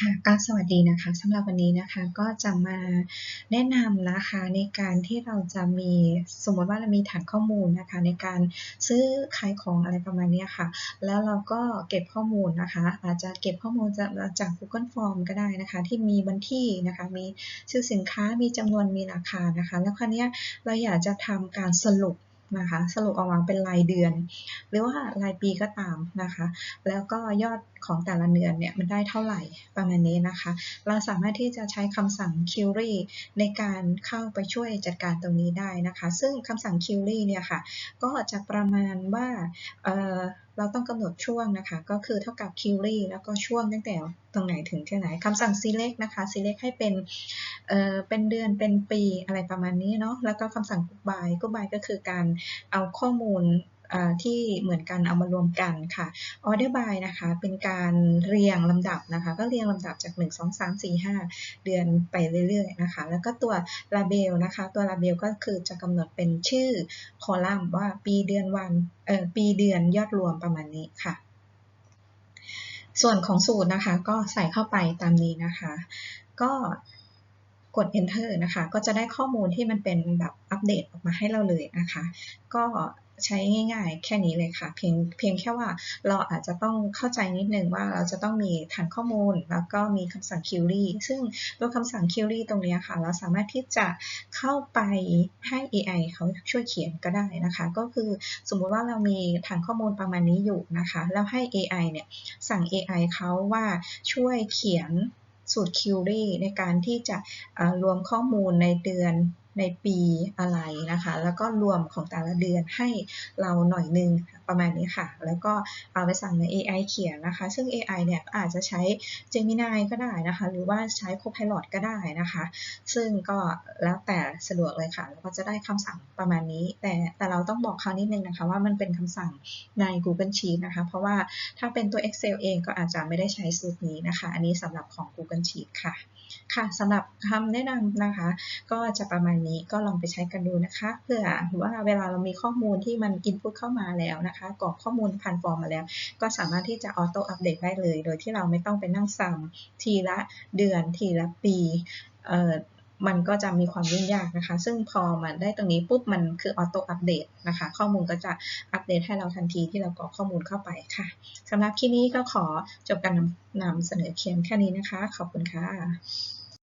ค่ะก็สวัสดีนะคะสำหรับวันนี้นะคะก็จะมาแนะนำนะคะในการที่เราจะมีสมมติว่าเรามีฐานข้อมูลนะคะ ในการซื้อขายของอะไรประมาณนี้ค่ะ แล้วเราก็เก็บข้อมูลนะคะ อาจจะเก็บข้อมูลจากจาก Google Form ก็ได้นะคะ ที่มีบัญชีนะคะมีชื่อสินค้ามีจำนวนมีราคานะคะ แล้วคราวนี้เราอยากจะทำการสรุป นะคะ สรุปออกมาเป็นรายเดือน หรือว่ารายปีก็ตามนะคะ แล้วก็ยอดของแต่ละเดือนเนี่ยมันได้เท่าไหร่ประมาณนี้นะคะ เราสามารถที่จะใช้คำสั่ง query ในการเข้าไปช่วยจัดการตรงนี้ได้นะคะ ซึ่งคำสั่ง query เนี่ยค่ะ ก็จะประมาณว่าเเราต้องกำหนดช่วงนะคะ ก็คือเท่ากับ query แล้วก็ช่วงตั้งแต่ตรงไหนถึงที่ไหนคำสั่ง select นะคะ select ให้เป็น เเป็นเดือนเป็นปีอะไรประมาณนี้เนาะแล้วก็คำสั่ง group by group by ก็คือการเอาข้อมูลที่เหมือนกันเอามารวมกันค่ะ order by นะคะ เป็นการเรียงลำดับนะคะ ก็เรียงลำดับจาก 1 2 3 4 5 เดือนไปเรื่อยๆนะคะ แล้วก็ตัว label นะคะ ตัว label ก็คือจะกำหนดเป็นชื่อคอลัมน์ว่าปีเดือนวันเอ่อปีเดือนยอดรวมประมาณนี้ค่ะ ส่วนของสูตรนะคะก็ใส่เข้าไปตามนี้นะคะ ก็ กด enter นะคะ ก็จะได้ข้อมูลที่มันเป็นแบบอัปเดตออกมาให้เราเลยนะคะ ก็ใช้ง่าย ๆ แค่นี้เลยค่ะ เพียงเพียงแค่ว่าเราอาจจะต้องเข้าใจนิดนึงว่าเราจะต้องมีฐานข้อมูล แล้วก็มีคำสั่ง query ซึ่งตัวคำสั่ง query ตรงนี้ค่ะ เราสามารถที่จะเข้าไปให้ AI เขาช่วยเขียนก็ได้นะคะ ก็คือสมมุติว่าเรามีฐานข้อมูลประมาณนี้อยู่นะคะ แล้วให้ AI เนี่ยสั่ง AI เขาว่าช่วยเขียน สูตรคิวรี่ในการที่จะรวมข้อมูลในเดือนในปีอะไรนะคะ แล้วก็รวมของแต่ละเดือนให้เราหน่อยนึง ประมาณนี้ค่ะ แล้วก็เอาไปสั่งใน AI เขียนนะคะ ซึ่ง AI เนี่ยอาจจะใช้ Gemini ก็ได้นะคะ หรือว่าใช้ Copilot ก็ได้นะคะ ซึ่งก็แล้วแต่สะดวกเลยค่ะ แล้วก็จะได้คำสั่งประมาณนี้ แต่แต่เราต้องบอกเขานิดนึงนะคะ ว่ามันเป็นคำสั่งใน Google Sheet นะคะ เพราะว่าถ้าเป็นตัว Excel เองก็อาจจะไม่ได้ใช้สูตรนี้นะคะ อันนี้สำหรับของ Google Sheet ค่ะค่ะสำหรับคำแนะนำนะคะ ก็จะประมาณนี้ก็ลองไปใช้กันดูนะคะ เพื่อว่าเวลาเรามีข้อมูลที่มัน input เข้ามาแล้วนะคะคะกรอกข้อมูลพันฟอร์มมาแล้ว ก็สามารถที่จะออโต้อัปเดตได้เลย โดยที่เราไม่ต้องไปนั่งซ้ำทีละเดือนทีละปีเอ่อมันก็จะมีความยุ่งยากนะคะ ซึ่งพอมันได้ตรงนี้ปุ๊บ มันคือออโต้อัปเดตนะคะ ข้อมูลก็จะอัปเดตให้เราทันทีที่เรากรอกข้อมูลเข้าไปค่ะ สำหรับคลิปนี้ก็ขอจบการนำเสนอเพียงแค่นี้นะคะ ขอบคุณค่ะ